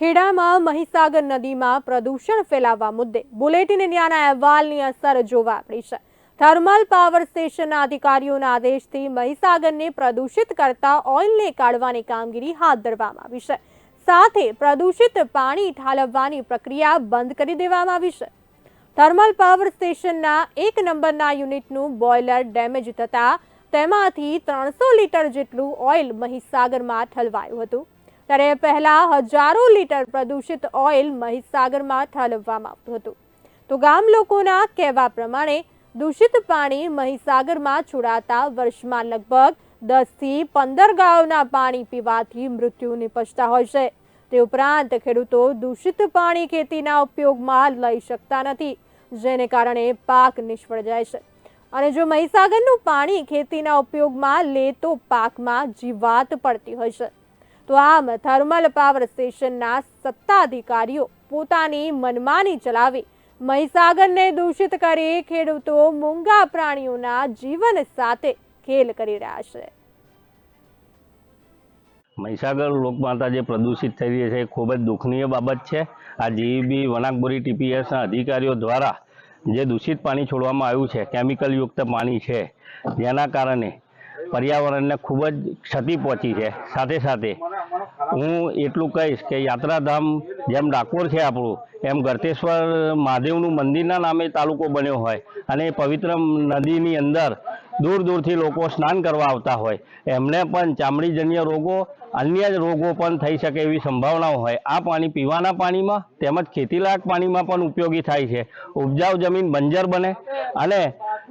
ખેડામાં મહીસાગર નદીમાં પ્રદૂષણ ફેલાવવા મુદ્દે બુલેટિન ઇન્ડિયાના અહેવાલની અસર જોવા મળી છે. થર્મલ પાવર સ્ટેશનના અધિકારીઓના આદેશથી મહીસાગરને પ્રદૂષિત કરતા ઓઇલને કાઢવાની કામગીરી હાથ ધરવામાં આવી છે. સાથે પ્રદૂષિત પાણી ઠાલવવાની પ્રક્રિયા બંધ કરી દેવામાં આવી છે. થર્મલ પાવર સ્ટેશનના એક નંબરના યુનિટનું બોઇલર ડેમેજ થતાં તેમાંથી ત્રણસો લીટર જેટલું ઓઇલ મહીસાગરમાં ઠલવાયું હતું. ત્યારે પહેલા હજારો લીટર પ્રદૂષિત ઓઇલ મહીસાગરમાં ઠાલવવામાં આવતું હતું. તો ગામ લોકોના કહેવા પ્રમાણે, દૂષિત પાણી મહીસાગરમાં છોડાતા વર્ષમાં લગભગ દસથી પંદર ગાયોના પાણી પીવાથી મૃત્યુ નિપજતા હોય છે. તે ઉપરાંત ખેડૂતો દૂષિત પાણી ખેતીના ઉપયોગમાં લઈ શકતા નથી, જેને કારણે પાક નિષ્ફળ જાય છે. અને જો મહીસાગરનું પાણી ખેતીના ઉપયોગમાં લે તો પાકમાં જીવાત પડતી હોય છે. તો આમ થર્મલ પાવર સ્ટેશનના સત્તાધિકારીઓ પોતાની મનમાની ચલાવી મહીસાગરને દૂષિત કરી ખેડૂતો મૂંગા પ્રાણીઓના જીવન સાથે ખેલ કરી રહ્યા છે. મહીસાગર લોકમાતા જે પ્રદૂષિત થઈ રહી છે એ ખૂબ જ દુઃખનીય બાબત છે. આ જીઈબી વનાકબોરી ટીપીએસના અધિકારીઓ દ્વારા જે દૂષિત પાણી છોડવામાં આવ્યું છે, કેમિકલયુક્ત પાણી છે, જેના કારણે પર્યાવરણને ખૂબ જ ક્ષતિ પહોંચી છે. સાથે સાથે હું એટલું કહીશ કે યાત્રાધામ જેમ ડાકોર છે આપણું, એમ ગરતેશ્વર મહાદેવનું મંદિરના નામે તાલુકો બન્યો હોય અને પવિત્ર નદીની અંદર દૂર દૂરથી લોકો સ્નાન કરવા આવતા હોય, એમને પણ ચામડીજન્ય રોગો, અન્ય રોગો પણ થઈ શકે એવી સંભાવનાઓ હોય. આ પાણી પીવાના પાણીમાં તેમજ ખેતીલાયક પાણીમાં પણ ઉપયોગી થાય છે. ઉપજાઉ જમીન બંજર બને અને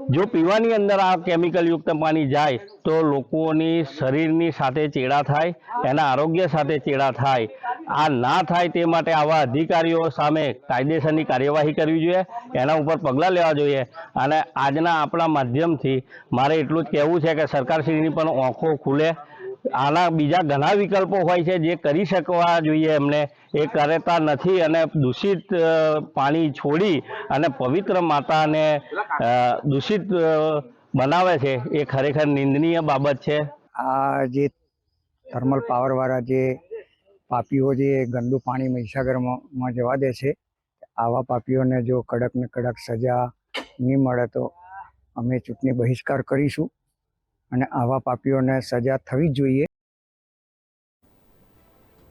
જો પીવાની અંદર આ કેમિકલયુક્ત પાણી જાય, તો લોકોની શરીરની સાથે ચેડા થાય, એના આરોગ્ય સાથે ચેડા થાય. આ ના થાય તે માટે આવા અધિકારીઓ સામે કાયદેસરની કાર્યવાહી કરવી જોઈએ, એના ઉપર પગલાં લેવા જોઈએ. અને આજના આપણા માધ્યમથી મારે એટલું જ કહેવું છે કે સરકારશ્રીની પણ આંખો ખુલે આના બીજા ઘણા વિકલ્પો હોય છે જે કરી શકવા જોઈએ એમને. એ કરતા નથી અને દૂષિત પાણી છોડી અને પવિત્ર માતાને દૂષિત બનાવે છે. એ ખરેખર નિંદનીય બાબત છે. આ જે થર્મલ પાવરવાળા જે પાપીઓ જે ગંદુ પાણી મહીસાગરમાં જવા દે છે, આવા પાપીઓને જો કડક ને કડક સજા નહીં મળે તો અમે ચૂંટણી બહિષ્કાર કરીશું. અને આવા પાપીઓને સજા થવી જોઈએ.